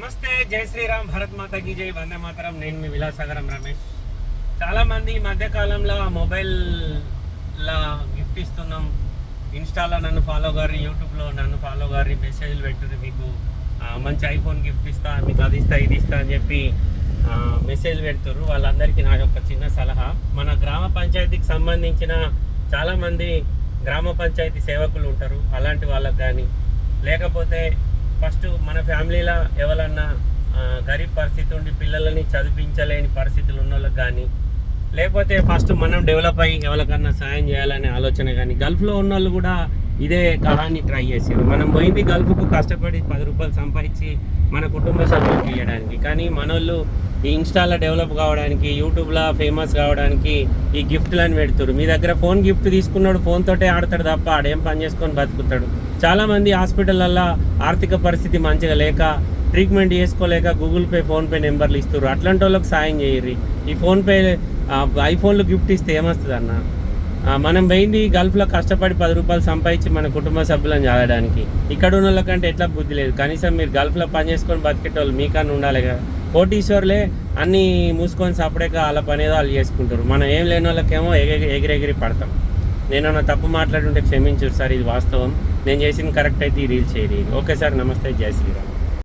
నమస్తే జై శ్రీరామ్ భరత్ మాతకి జై వందే మాతరం. నేను మీ విలాసాగరం రమేష్. చాలామంది ఈ మధ్యకాలంలో మొబైల్లా గిఫ్ట్ ఇస్తున్నాం. ఇన్స్టాలో నన్ను ఫాలో గారి యూట్యూబ్లో నన్ను ఫాలో గారి మెసేజ్లు పెట్టుది మీకు. మంచి ఐఫోన్ గిఫ్ట్ ఇస్తా మీకు అది ఇస్తా ఇది ఇస్తా అని చెప్పి మెసేజ్ పెడతారు వాళ్ళందరికీ నా యొక్క చిన్న సలహా. మన గ్రామ పంచాయతీకి సంబంధించిన చాలామంది గ్రామ పంచాయతీ సేవకులు ఉంటారు. అలాంటి వాళ్ళకి కానీ లేకపోతే ఫస్ట్ మన ఫ్యామిలీలో ఎవరన్నా గరీబ్ పరిస్థితి ఉండి పిల్లలని చదివించలేని పరిస్థితులు ఉన్న వాళ్ళకి కానీ లేకపోతే ఫస్ట్ మనం డెవలప్ అయ్యి ఎవరికన్నా సాయం చేయాలనే ఆలోచన కానీ గల్ఫ్లో ఉన్న వాళ్ళు కూడా ఇదే కళాన్ని ట్రై చేసారు మనం పోయింది గల్ఫ్కు కష్టపడి పది రూపాయలు సంపాదించి మన కుటుంబ సభ్యులకి ఇవ్వడానికి కానీ మనోళ్ళు ఈ ఇన్స్టాలో డెవలప్ కావడానికి యూట్యూబ్లో ఫేమస్ కావడానికి ఈ గిఫ్ట్లని పెడుతురు మీ దగ్గర ఫోన్ గిఫ్ట్ తీసుకున్నాడు ఫోన్తోటే ఆడతాడు తప్ప ఆడేం పని చేసుకొని బతుకుతాడు. చాలామంది హాస్పిటల్లల్లో ఆర్థిక పరిస్థితి మంచిగా లేక ట్రీట్మెంట్ చేసుకోలేక గూగుల్ పే ఫోన్పే నెంబర్లు ఇస్తారు అట్లాంటి వాళ్ళకి సాయం చేయర్రి. ఈ ఫోన్పే ఐఫోన్లు గిఫ్ట్ ఇస్తే ఏమొస్తుంది అన్న మనం పోయింది గల్ఫ్లో కష్టపడి పది రూపాయలు సంపాదించి మన కుటుంబ సభ్యులను చదవడానికి ఇక్కడ ఉన్న వాళ్ళకంటే ఎట్లా బుద్ధి లేదు. కనీసం మీరు గల్ఫ్లో పని చేసుకొని బతికేటోళ్ళు మీకన్నా ఉండాలి కదా. కోటీశ్వర్లే అన్నీ మూసుకొని సపరేట్గా వాళ్ళ పని ఏదో వాళ్ళు చేసుకుంటారు. మనం ఏం లేని వాళ్ళకేమో ఎగిరి ఎగిరెగిరి పడతాం. నేనన్నా తప్పు మాట్లాడుంటే క్షమించు సార్ ఇది వాస్తవం. నేను చేసింది కరెక్ట్ అయితే ఈ రీల్ చేయరు ఓకే సార్ నమస్తే జై శ్రీరామ్.